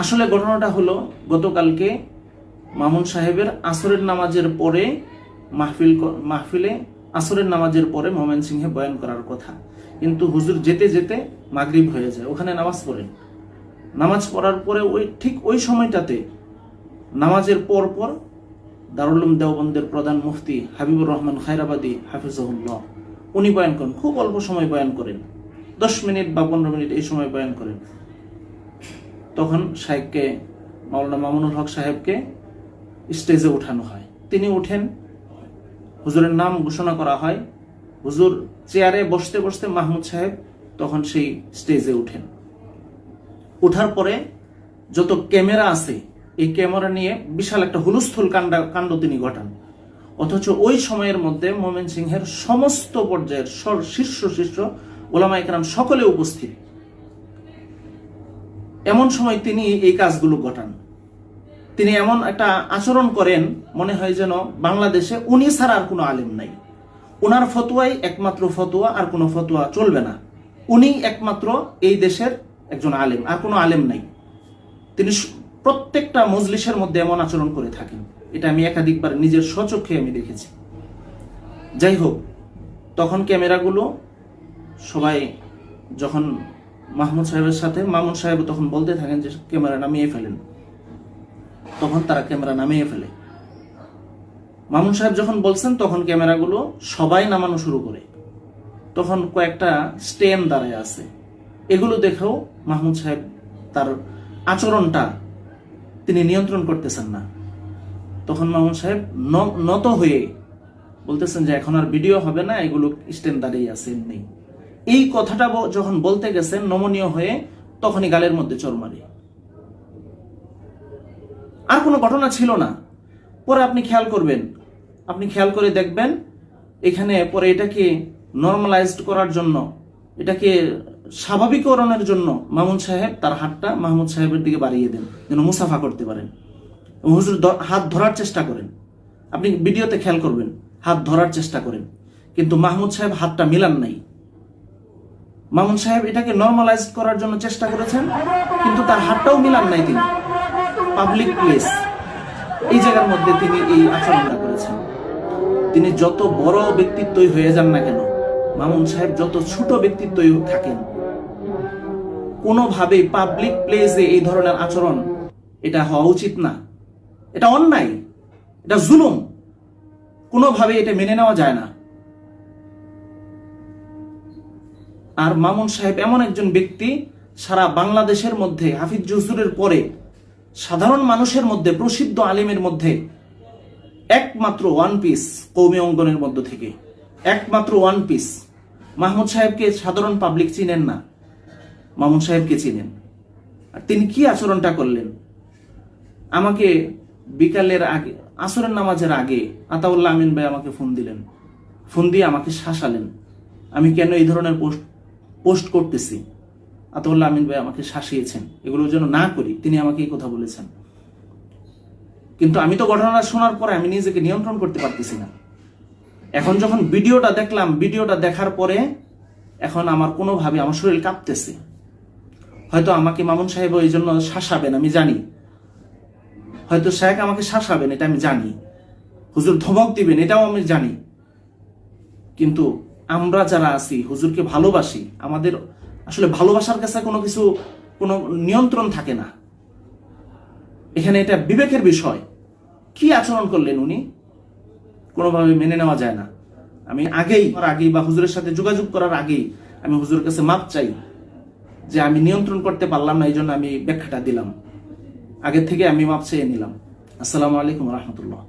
আসলে ঘটনাটা হলো, গতকালকে মামুন সাহেবের আসরের নামাজের পরে মাহফিল মাহফিলে আসরের নামাজের পরে মোমেন সিংহে বয়ান করার কথা। কিন্তু হুজুর যেতে যেতে মাগরিব হয়ে যায়, ওখানে নামাজ পড়েন। নামাজ পড়ার পরে ওই ঠিক ওই সময়টাতে নামাজের পর পর দারুল উলুম দেওবন্দের প্রধান মুফতি হাবিবুর রহমান খায়রাবাদী হাফিজহুল্লাহ, উনি বয়ান করেন, খুব অল্প সময় বয়ান করেন। দশ মিনিট বা পনেরো মিনিট এই সময় বয়ান করেন। তখন সাহেবকে, মাওলানা মামুনুল হক সাহেবকে স্টেজে ওঠানো হয়। তিনি উঠেন, হুজুরের নাম ঘোষণা করা হয়। হুজুর চেয়ারে বসতে বসতে মাহমুদ সাহেব তখন সেই স্টেজে উঠেন। ওঠার পরে যত ক্যামেরা আছে, এই ক্যামেরা নিয়ে বিশাল একটা হুলস্থুল কাণ্ড কাণ্ড তিনি ঘটান। অথচ ওই সময়ের মধ্যে মোমেন সিংহের সমস্ত পর্যায়ের শীর্ষ শীর্ষ ওলামা একরাম সকলে উপস্থিত। এমন সময় তিনি এই কাজগুলো ঘটান। তিনি এমন একটা আচরণ করেন, মনে হয় যেন বাংলাদেশে উনি ছাড়া আর কোনো আলেম নাই। ওনার ফতোয়াই একমাত্র ফতোয়া, আর কোনো ফতোয়া চলবে না। উনি একমাত্র এই দেশের একজন আলেম, আর কোনো আলেম নাই। তিনি প্রত্যেকটা মজলিসের মধ্যে এমন আচরণ করে থাকেন। এটা আমি একাধিকবার নিজের স্বচক্ষে আমি দেখেছি। যাই হোক, তখন ক্যামেরাগুলো সবাই যখন মাহমুদ সাহেবের সাথে, মামুন সাহেব তখন বলতে থাকেন যে, ক্যামেরা নামিয়ে ফেলেন। তখন তারা ক্যামেরা নামিয়ে ফেলে। মামুন সাহেব যখন বলছেন, তখন ক্যামেরাগুলো সবাই নামানো শুরু করে। তখন কয়েকটা স্টেন দাঁড়ায় আছে। এগুলো দেখেও মাহমুদ সাহেব তার আচরণটা তিনি নিয়ন্ত্রণ করতেছেন না। তখন মামুন সাহেব নত হয়ে বলতেছেন যে, এখন আর ভিডিও হবে না, এগুলো স্ট্যান্ড দাঁড়িয়ে আছে এমনি। এই কথাটা যখন বলতে গেছেন নমনীয় হয়ে, তখনই গালের মধ্যে চর মারে। আর কোনো ঘটনা ছিল না। পরে আপনি খেয়াল করবেন। আপনি খেয়াল করে দেখবেন, এখানে পরে এটাকে নর্মালাইজড করার জন্য, এটাকে স্বাভাবিকরণের জন্য মামুন সাহেব তার হাতটা মাহমুদ সাহেবের দিকে বাড়িয়ে দেন, যেন মুসাফা করতে পারেন। হুজুর হাত ধরার চেষ্টা করেন। আপনি ভিডিওতে খেয়াল করবেন, হাত ধরার চেষ্টা করেন। কিন্তু মাহমুদ সাহেব হাতটা মিলান নাই। মামুন সাহেব এটাকে নর্মালাইজ করার জন্য চেষ্টা করেছেন, কিন্তু তার হাতটাও মিলান নাই তিনি। পাবলিক প্লেস এই জায়গার মধ্যে তিনি এই আচরণটা করেছেন। তিনি যত বড় ব্যক্তিত্বই হয়ে যান না কেন, মামুন সাহেব যত ছোট ব্যক্তিত্বই থাকেন, কোনোভাবেই পাবলিক প্লেসে এই ধরনের আচরণ এটা হওয়া উচিত না। এটা অন্যায়, এটা জুলুম কোনোভাবে এটা মেনে নেওয়া যায় না। আর মামুন সাহেব এমন একজন ব্যক্তি সারা বাংলাদেশের মধ্যে, হাফিজ জসুরের পরে সাধারণ মানুষের মধ্যে, প্রসিদ্ধ আলিমের মধ্যে একমাত্র ওয়ান পিস কৌমি অঙ্গনের মধ্য থেকে। একমাত্র ওয়ান পিস মাহমুদ সাহেবকে সাধারণ পাবলিক চিনেন না। মামুন সাহেবকে চিনেন। আর তিনি কি আচরণটা করলেন? আমাকে বিকালের আগে, আসরের নামাজের আগে আতাউল্লাহ আমিন ভাই আমাকে ফোন দিলেন। ফোন দিয়ে আমাকে শাসালেন। আমি কেন এই ধরনের পোস্ট পোস্ট করতেছি। আতাউল্লাহ আমিন ভাই আমাকে শাসিয়েছেন। এগুলো যেন না করি, তিনি আমাকে এই কথা বলেছেন। কিন্তু আমি তো ঘটনাটা শোনার পরে আমি নিজেকে নিয়ন্ত্রণ করতে পারতেছি না। এখন যখন ভিডিওটা দেখলাম, ভিডিওটা দেখার পরে এখন আমার কোনোভাবে আমার শরীর কাঁপতেছে। হয়তো আমাকে মামুন সাহেব এই জন্য শাসাবেন, আমি জানি। হয়তো শেখ আমাকে শাসাবেন, এটা আমি জানি। হুজুর ধমক দিবেন, এটাও আমি জানি। কিন্তু আমরা যারা আছি, হুজুরকে ভালোবাসি, আমাদের আসলে ভালোবাসার কাছে কোনো কিছু, কোনো নিয়ন্ত্রণ থাকে না। এখানে এটা বিবেকের বিষয়। কি আচরণ করলেন উনি? কোনোভাবে মেনে নেওয়া যায় না। আমি আগেই আগেই বা হুজুরের সাথে যোগাযোগ করার আগেই আমি হুজুরের কাছে মাপ চাই যে আমি নিয়ন্ত্রণ করতে পারলাম না এই জন্য আমি ব্যাখ্যাটা দিলাম। আগে থেকে আমি মাপ চেয়ে নিলাম। আসসালামু আলাইকুম রহমতুল্লাহ।